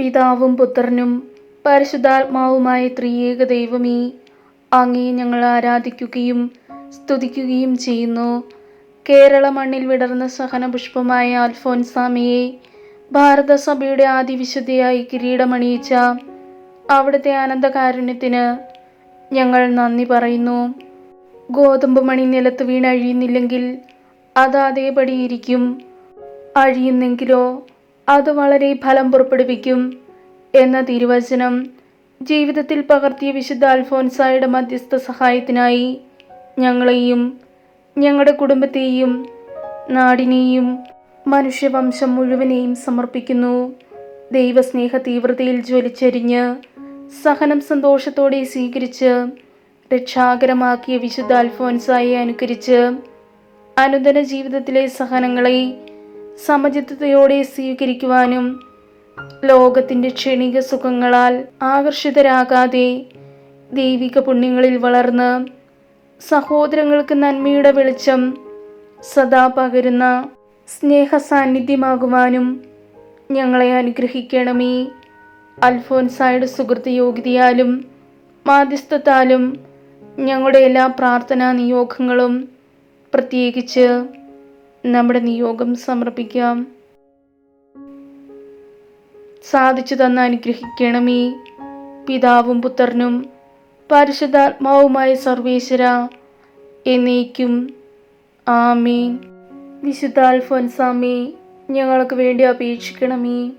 പിതാവും പുത്രനും പരിശുദ്ധാത്മാവുമായ ത്രിയേക ദൈവമേ അങ്ങേ ഞങ്ങൾ ആരാധിക്കുകയും സ്തുതിക്കുകയും ചെയ്യുന്നു. കേരള മണ്ണിൽ വിടർന്ന സഹനപുഷ്പമായ അൽഫോൻസാമിയെ ഭാരതസഭയുടെ ആദിവിശുദ്ധിയായി കിരീടമണിയിച്ച അവിടുത്തെ ആനന്ദകാരുണ്യത്തിന് ഞങ്ങൾ നന്ദി പറയുന്നു. ഗോതമ്പ് മണി നിലത്ത് വീണഴിയുന്നില്ലെങ്കിൽ അത് അതേപടി ഇരിക്കും. അഴിയുന്നെങ്കിലോ? അത് വളരെ ഫലം പുറപ്പെടുവിക്കും എന്ന തിരുവചനം ജീവിതത്തിൽ പകർത്തിയ വിശുദ്ധ അൽഫോൻസായുടെ മധ്യസ്ഥ സഹായത്തിനായി ഞങ്ങളെയും ഞങ്ങളുടെ കുടുംബത്തെയും നാടിനെയും മനുഷ്യവംശം മുഴുവനെയും സമർപ്പിക്കുന്നു. ദൈവസ്നേഹ തീവ്രതയിൽ ജ്വലിച്ചെരിഞ്ഞ് സഹനം സന്തോഷത്തോടെ സ്വീകരിച്ച് രക്ഷാകരമാക്കിയ വിശുദ്ധ അൽഫോൻസായെ അനുകരിച്ച് അനുദിന ജീവിതത്തിലെ സഹനങ്ങളെ സമചിത്തതയോടെ സ്വീകരിക്കുവാനും ലോകത്തിന്റെ ക്ഷണിക സുഖങ്ങളാൽ ആകർഷിതരാകാതെ ദൈവിക പുണ്യങ്ങളിൽ വളർന്ന് സഹോദരങ്ങൾക്ക് നന്മയുടെ വെളിച്ചം സദാ പകരുന്ന സ്നേഹ സാന്നിധ്യമാകുവാനും ഞങ്ങളെ അനുഗ്രഹിക്കണമേ. അൽഫോൻസായുടെ സുഹൃത്ത് യോഗ്യതയാലും മാധ്യസ്ഥത്താലും ഞങ്ങളുടെ എല്ലാ പ്രാർത്ഥനാ നിയോഗങ്ങളും പ്രത്യേകിച്ച് നമ്മുടെ നിയോഗം സമർപ്പിക്കാം. സാധിച്ചു തന്ന അനുഗ്രഹിക്കണമേ. പിതാവും പുത്രനും പരിശുദ്ധാത്മാവുമായ സർവേശ്വര എന്നേക്കും. ആമീൻ. വിശുദ്ധ അൽഫോൻസാമേ ഞങ്ങൾക്ക് വേണ്ടി അപേക്ഷിക്കണമേ.